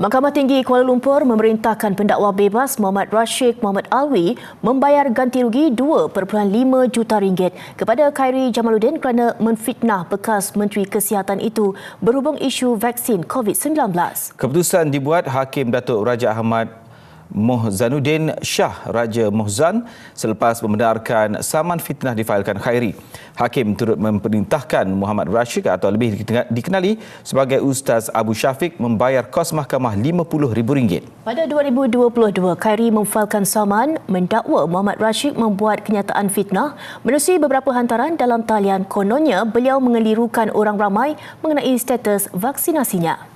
Mahkamah Tinggi Kuala Lumpur memerintahkan pendakwa bebas Muhammad Rashid Muhammad Alwi membayar ganti rugi 2.5 juta ringgit kepada Khairi Jamaluddin kerana menfitnah bekas Menteri Kesihatan itu berhubung isu vaksin COVID-19. Keputusan dibuat Hakim Datuk Raja Ahmad Mohzanuddin Shah Raja Mohzan selepas membenarkan saman fitnah difailkan Khairi. Hakim turut memerintahkan Muhammad Rashid atau lebih dikenali sebagai Ustaz Abu Syafiq membayar kos mahkamah RM50,000. Pada 2022, Khairi memfailkan saman mendakwa Muhammad Rashid membuat kenyataan fitnah menerusi beberapa hantaran dalam talian kononnya beliau mengelirukan orang ramai mengenai status vaksinasinya.